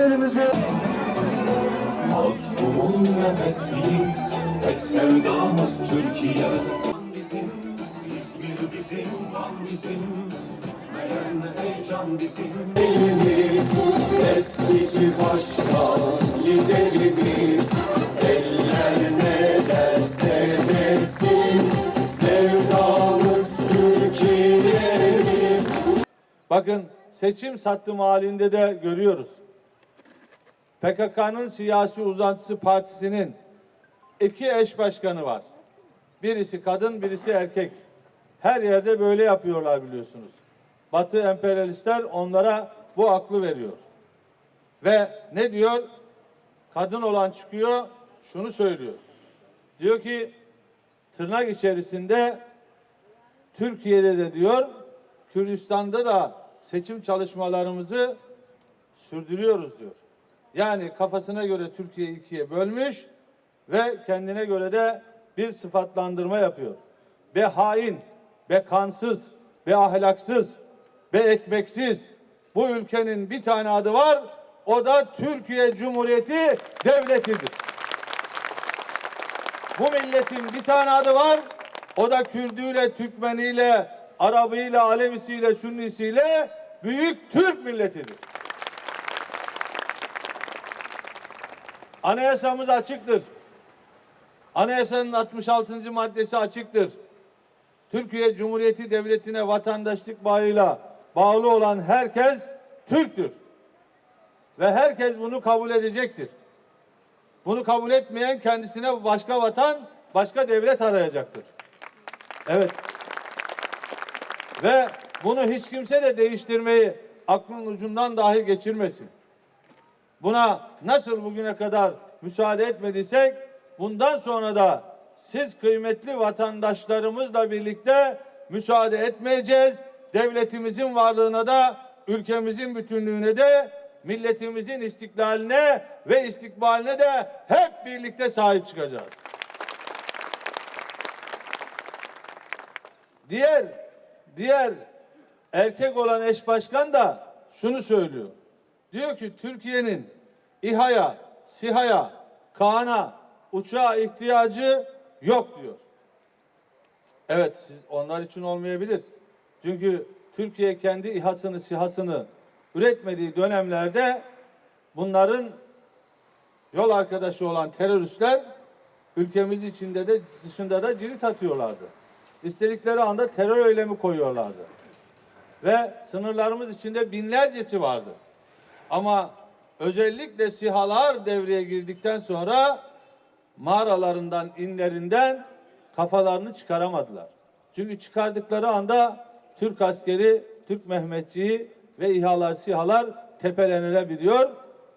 hayallerimizi Mazlumun nefesiyiz, tek sevdamız Türkiye. Bizim, İzmir bizim, Van bizim, bitmeyen heyecan bizim. Elimiz, eskici başkan liderimiz, eller ne derse desin, sevdamız Türkiye'miz. Bakın seçim sattım halinde de görüyoruz. PKK'nın siyasi uzantısı partisinin iki eş başkanı var. Birisi kadın, birisi erkek. Her yerde böyle yapıyorlar biliyorsunuz. Batı emperyalistler onlara bu aklı veriyor. Ve ne diyor? Kadın olan çıkıyor, şunu söylüyor. Diyor ki tırnak içerisinde Türkiye'de de diyor, Kürdistan'da da seçim çalışmalarımızı sürdürüyoruz diyor. Yani kafasına göre Türkiye'yi ikiye bölmüş ve kendine göre de bir sıfatlandırma yapıyor. Be hain, be kansız, be ahlaksız, be ekmeksiz. Bu ülkenin bir tane adı var. O da Türkiye Cumhuriyeti Devleti'dir. Bu milletin bir tane adı var. O da Kürdüyle, Türkmeniyle, Arabıyla, Alevisiyle, Sünnisiyle büyük Türk milletidir. Anayasamız açıktır. Anayasanın 66. maddesi açıktır. Türkiye Cumhuriyeti Devleti'ne vatandaşlık bağıyla bağlı olan herkes Türktür. Ve herkes bunu kabul edecektir. Bunu kabul etmeyen kendisine başka vatan, başka devlet arayacaktır. Evet. Ve bunu hiç kimse de değiştirmeyi aklın ucundan dahi geçirmesin. Buna nasıl bugüne kadar müsaade etmediysek bundan sonra da siz kıymetli vatandaşlarımızla birlikte müsaade etmeyeceğiz. Devletimizin varlığına da ülkemizin bütünlüğüne de milletimizin istiklaline ve istikbaline de hep birlikte sahip çıkacağız. Diğer diğer erkek olan eş başkan da şunu söylüyor. Diyor ki Türkiye'nin İHA'ya, SİHA'ya, Kaan'a, uçağa ihtiyacı yok diyor. Evet siz onlar için olmayabilir. Çünkü Türkiye kendi İHA'sını, SİHA'sını üretmediği dönemlerde bunların yol arkadaşı olan teröristler ülkemiz içinde de dışında da cirit atıyorlardı. İstedikleri anda terör eylemi koyuyorlardı. Ve sınırlarımız içinde binlercesi vardı. Ama özellikle sihalar devreye girdikten sonra mağaralarından, inlerinden kafalarını çıkaramadılar. Çünkü çıkardıkları anda Türk askeri, Türk Mehmetçiği ve İHA'lar, SİHA'lar tepelenebiliyor.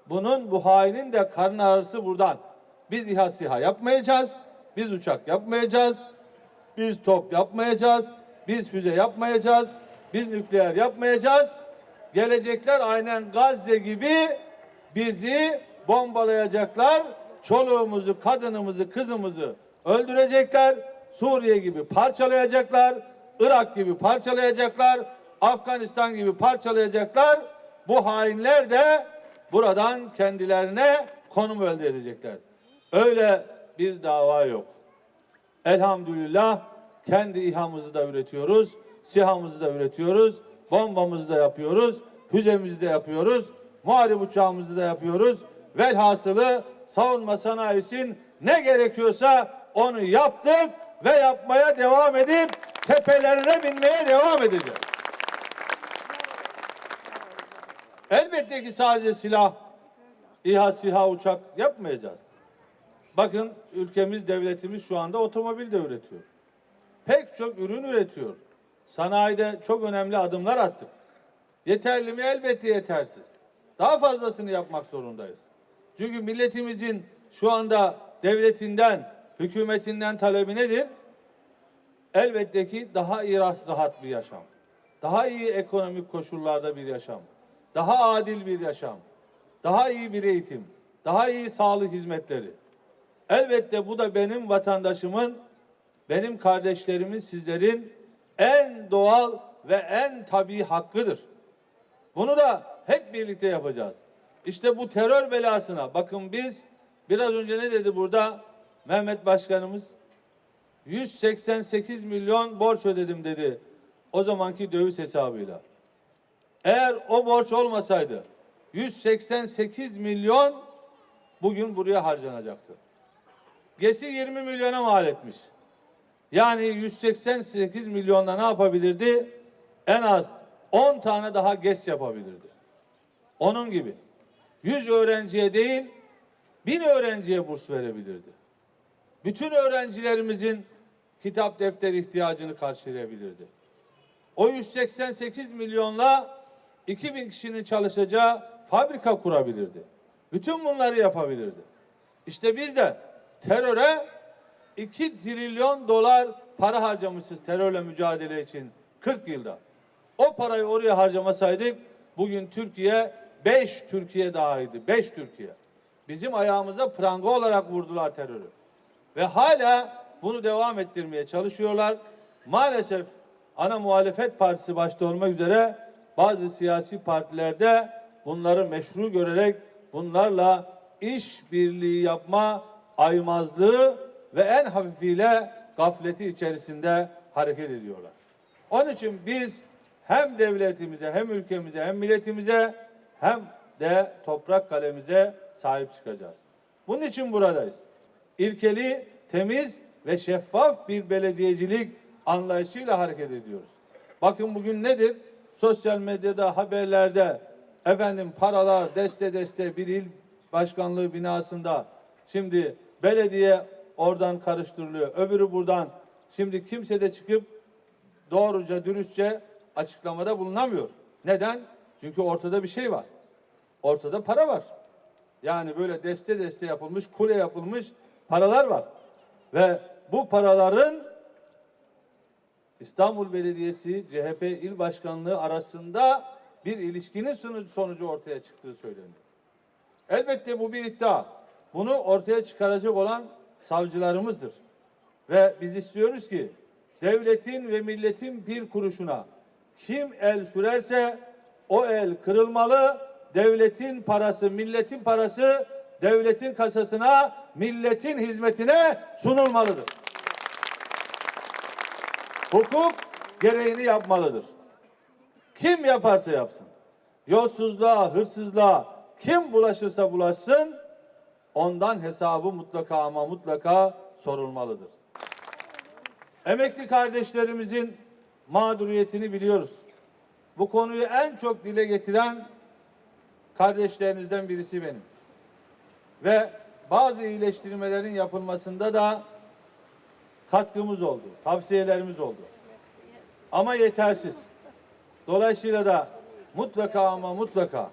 Bunun, bu hainin de karın ağrısı buradan. Biz İHA, SİHA yapmayacağız. Biz uçak yapmayacağız. Biz top yapmayacağız. Biz füze yapmayacağız. Biz nükleer yapmayacağız. Gelecekler aynen Gazze gibi bizi bombalayacaklar. Çoluğumuzu, kadınımızı, kızımızı öldürecekler. Suriye gibi parçalayacaklar. Irak gibi parçalayacaklar. Afganistan gibi parçalayacaklar. Bu hainler de buradan kendilerine konum elde edecekler. Öyle bir dava yok. Elhamdülillah kendi İHA'mızı da üretiyoruz, SİHA'mızı da üretiyoruz, bombamızı da yapıyoruz, füzemizi de yapıyoruz, muharip uçağımızı da yapıyoruz. Velhasılı savunma sanayisin ne gerekiyorsa onu yaptık ve yapmaya devam edip tepelerine binmeye devam edeceğiz. Elbette ki sadece silah, İHA, SİHA, uçak yapmayacağız. Bakın ülkemiz, devletimiz şu anda otomobil de üretiyor. Pek çok ürün üretiyor. Sanayide çok önemli adımlar attık. Yeterli mi? Elbette yetersiz. Daha fazlasını yapmak zorundayız. Çünkü milletimizin şu anda devletinden, hükümetinden talebi nedir? Elbette ki daha iyi rahat, bir yaşam. Daha iyi ekonomik koşullarda bir yaşam. Daha adil bir yaşam. Daha iyi bir eğitim. Daha iyi sağlık hizmetleri. Elbette bu da benim vatandaşımın, benim kardeşlerimin, sizlerin en doğal ve en tabii hakkıdır. Bunu da hep birlikte yapacağız. İşte bu terör belasına bakın biz biraz önce ne dedi burada Mehmet Başkanımız 188 milyon borç ödedim dedi o zamanki döviz hesabıyla. Eğer o borç olmasaydı 188 milyon bugün buraya harcanacaktı. Gesi 20 milyona mal etmiş. Yani 188 milyonda ne yapabilirdi? En az 10 tane daha GES yapabilirdi. Onun gibi 100 öğrenciye değil 1000 öğrenciye burs verebilirdi. Bütün öğrencilerimizin kitap defter ihtiyacını karşılayabilirdi. O 188 milyonla 2000 kişinin çalışacağı fabrika kurabilirdi. Bütün bunları yapabilirdi. İşte biz de teröre 2 trilyon dolar para harcamışız terörle mücadele için 40 yılda. O parayı oraya harcamasaydık bugün Türkiye 5 Türkiye dahaydı. 5 Türkiye. Bizim ayağımıza pranga olarak vurdular terörü. Ve hala bunu devam ettirmeye çalışıyorlar. Maalesef ana muhalefet partisi başta olmak üzere bazı siyasi partilerde bunları meşru görerek bunlarla iş birliği yapma aymazlığı ve en hafifiyle gafleti içerisinde hareket ediyorlar. Onun için biz hem devletimize hem ülkemize hem milletimize hem de toprak kalemize sahip çıkacağız. Bunun için buradayız. İlkeli, temiz ve şeffaf bir belediyecilik anlayışıyla hareket ediyoruz. Bakın bugün nedir? Sosyal medyada, haberlerde efendim paralar deste deste bir il başkanlığı binasında şimdi belediye oradan karıştırılıyor. Öbürü buradan. Şimdi kimse de çıkıp doğruca, dürüstçe açıklamada bulunamıyor. Neden? Çünkü ortada bir şey var. Ortada para var. Yani böyle deste deste yapılmış, kule yapılmış paralar var. Ve bu paraların İstanbul Belediyesi CHP il başkanlığı arasında bir ilişkinin sonucu- ortaya çıktığı söyleniyor. Elbette bu bir iddia. Bunu ortaya çıkaracak olan savcılarımızdır. Ve biz istiyoruz ki devletin ve milletin bir kuruşuna kim el sürerse o el kırılmalı. Devletin parası, milletin parası devletin kasasına, milletin hizmetine sunulmalıdır. Hukuk gereğini yapmalıdır. Kim yaparsa yapsın. Yolsuzluğa, hırsızlığa kim bulaşırsa bulaşsın ondan hesabı mutlaka ama mutlaka sorulmalıdır. Emekli kardeşlerimizin mağduriyetini biliyoruz. Bu konuyu en çok dile getiren kardeşlerinizden birisi benim. Ve bazı iyileştirmelerin yapılmasında da katkımız oldu, tavsiyelerimiz oldu. Ama yetersiz. Dolayısıyla da mutlaka ama mutlaka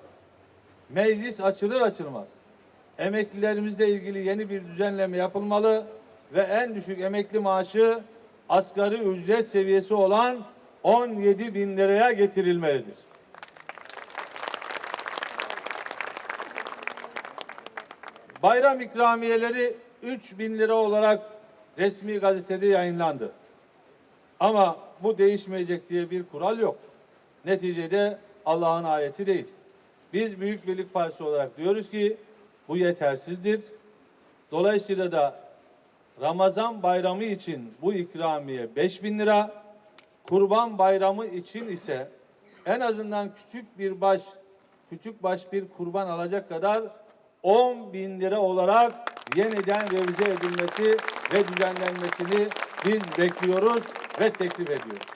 meclis açılır açılmaz emeklilerimizle ilgili yeni bir düzenleme yapılmalı ve en düşük emekli maaşı asgari ücret seviyesi olan 17 bin liraya getirilmelidir. Bayram ikramiyeleri 3 bin lira olarak resmi gazetede yayınlandı. Ama bu değişmeyecek diye bir kural yok. Neticede Allah'ın ayeti değil. Biz Büyük Birlik Partisi olarak diyoruz ki bu yetersizdir. Dolayısıyla da Ramazan bayramı için bu ikramiye 5 bin lira, Kurban bayramı için ise en azından küçük bir baş, küçük baş bir kurban alacak kadar 10 bin lira olarak yeniden revize edilmesi ve düzenlenmesini biz bekliyoruz ve teklif ediyoruz.